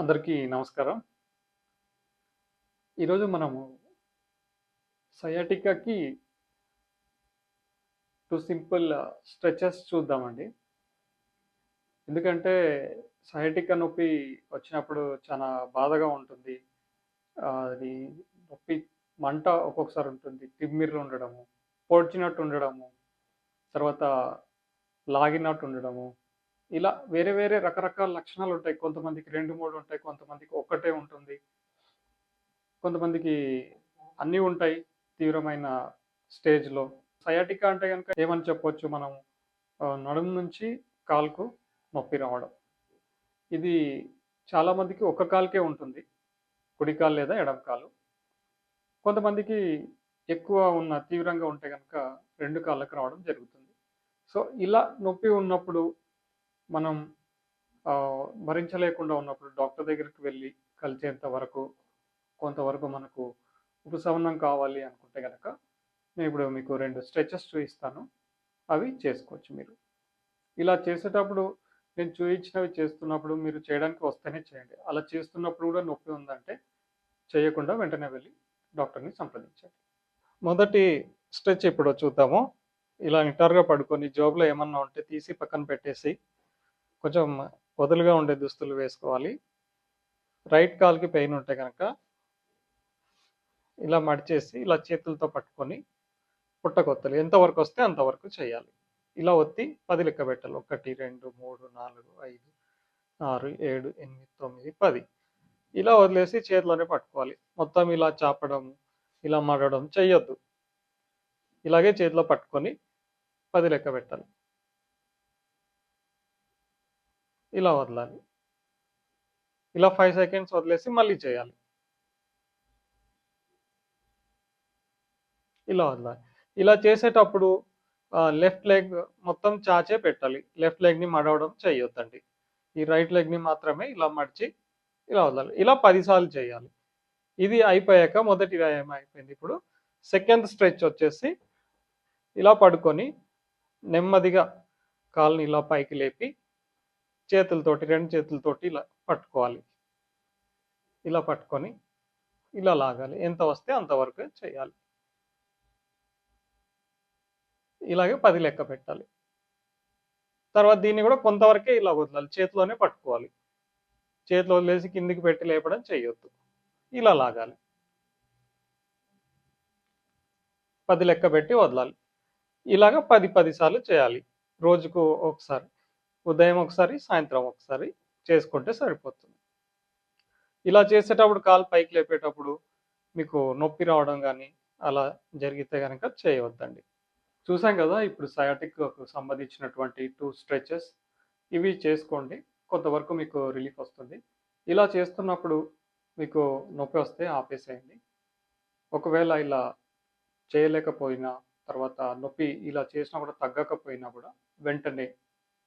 అందరికీ నమస్కారం. ఈరోజు మనము సయాటికాకి టూ సింపుల్ స్ట్రెచెస్ చూద్దామండి. ఎందుకంటే సయాటికా నొప్పి వచ్చినప్పుడు చాలా బాధగా ఉంటుంది. అది నొప్పి మంట ఒక్కొక్కసారి ఉంటుంది. తిమ్మిర్రు ఉండడము పొడిచినట్టు ఉండడము తర్వాత లాగినట్టు ఉండడము ఇలా వేరే వేరే రకరకాల లక్షణాలు ఉంటాయి. కొంతమందికి రెండు మూడు ఉంటాయి కొంతమందికి ఒక్కటే ఉంటుంది. కొంతమందికి అన్నీ ఉంటాయి తీవ్రమైన స్టేజ్లో. సయాటికా అంటే కనుక ఏమని చెప్పవచ్చు మనం నడుము నుంచి కాలుకు నొప్పి రావడం. ఇది చాలామందికి ఒక్క కాలుకే ఉంటుంది. కుడి కాలు లేదా ఎడమ కాలు. కొంతమందికి ఎక్కువ ఉన్న తీవ్రంగా ఉంటే కనుక రెండు కాళ్ళకు రావడం జరుగుతుంది. సో ఇలా నొప్పి ఉన్నప్పుడు మనం భరించలేకుండా ఉన్నప్పుడు డాక్టర్ దగ్గరికి వెళ్ళి కలిసేంత వరకు కొంతవరకు మనకు ఉపశమనం కావాలి అనుకుంటే కనుక నేను ఇప్పుడు మీకు రెండు స్ట్రెచెస్ చూపిస్తాను. అవి చేసుకోవచ్చు మీరు. ఇలా చేసేటప్పుడు నేను చూపించినవి చేస్తున్నప్పుడు మీరు చేయడానికి వస్తేనే చేయండి. అలా చేస్తున్నప్పుడు కూడా నొప్పి ఉందంటే చేయకుండా వెంటనే వెళ్ళి డాక్టర్ని సంప్రదించండి. మొదటి స్ట్రెచ్ ఇప్పుడు చూద్దాము. ఇలా నిటారుగా పడుకొని జాబ్లో ఏమన్నా ఉంటే తీసి పక్కన పెట్టేసి కొంచెం వదులుగా ఉండే దుస్తులు వేసుకోవాలి. రైట్ కాల్కి పెయిన్ ఉంటే కనుక ఇలా మడిచేసి ఇలా చేతులతో పట్టుకొని పుట్టకొత్తలు. ఎంతవరకు వస్తే అంతవరకు చేయాలి. ఇలా ఒత్తి పది లెక్క పెట్టాలి. ఒకటి రెండు మూడు నాలుగు ఐదు ఆరు ఏడు ఎనిమిది తొమ్మిది పది. ఇలా వదిలేసి చేతిలోనే పట్టుకోవాలి. మొత్తం ఇలా చాపడం ఇలా మడడం చేయొద్దు ఇలాగే చేతిలో పట్టుకొని పది లెక్క పెట్టాలి. ఇలా వదలాలి. ఇలా ఫైవ్ సెకండ్స్ వదిలేసి మళ్ళీ చేయాలి. ఇలా వదలాలి. ఇలా చేసేటప్పుడు లెఫ్ట్ లెగ్ మొత్తం చాచే పెట్టాలి. లెఫ్ట్ లెగ్ని మడవడం చేయొద్దండి. ఈ రైట్ లెగ్ని మాత్రమే ఇలా మడిచి ఇలా వదలాలి. ఇలా పదిసార్లు చేయాలి. ఇది అయిపోయాక మొదటి వ్యాయామం అయిపోయింది. ఇప్పుడు సెకండ్ స్ట్రెచ్ వచ్చేసి ఇలా పడుకొని నెమ్మదిగా కాళ్ళని ఇలా పైకి లేపి చేతులతోటి రెండు చేతులతోటి ఇలా పట్టుకోవాలి. ఇలా పట్టుకొని ఇలా లాగాలి. ఎంత వస్తే అంతవరకు చేయాలి. ఇలాగే పది లెక్క పెట్టాలి. తర్వాత దీన్ని కూడా కొంతవరకే ఇలా వదలాలి. చేతిలోనే పట్టుకోవాలి. చేతిలో వదిలేసి కిందికి పెట్టి లేపడం చేయొద్దు. ఇలా లాగాలి. పది లెక్క పెట్టి వదలాలి. ఇలాగ పది పది సార్లు చేయాలి. రోజుకు ఒకసారి. ఉదయం ఒకసారి సాయంత్రం ఒకసారి చేసుకుంటే సరిపోతుంది. ఇలా చేసేటప్పుడు కాలు పైకి లేపేటప్పుడు మీకు నొప్పి రావడం కానీ అలా జరిగితే కనుక చేయవద్దండి. చూసాం కదా ఇప్పుడు సయాటిక్కు సంబంధించినటువంటి టూ స్ట్రెచెస్ ఇవి చేసుకోండి. కొంతవరకు మీకు రిలీఫ్ వస్తుంది. ఇలా చేస్తున్నప్పుడు మీకు నొప్పి వస్తే ఆపేసేయండి. ఒకవేళ ఇలా చేయలేకపోయినా తర్వాత నొప్పి ఇలా చేసినా కూడా తగ్గకపోయినా కూడా వెంటనే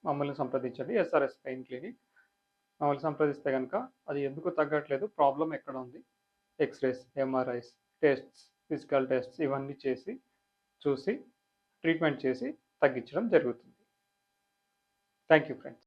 మమ్మల్ని సంప్రదించండి. ఎస్ఆర్ఎస్ పెయిన్ క్లినిక్ మమ్మల్ని సంప్రదిస్తే కనుక అది ఎందుకు తగ్గట్లేదు? ప్రాబ్లం ఎక్కడ ఉంది? X rays MRIs tests physical tests ఇవన్నీ చేసి చూసి ట్రీట్మెంట్ చేసి తగ్గించడం జరుగుతుంది. Thank you friends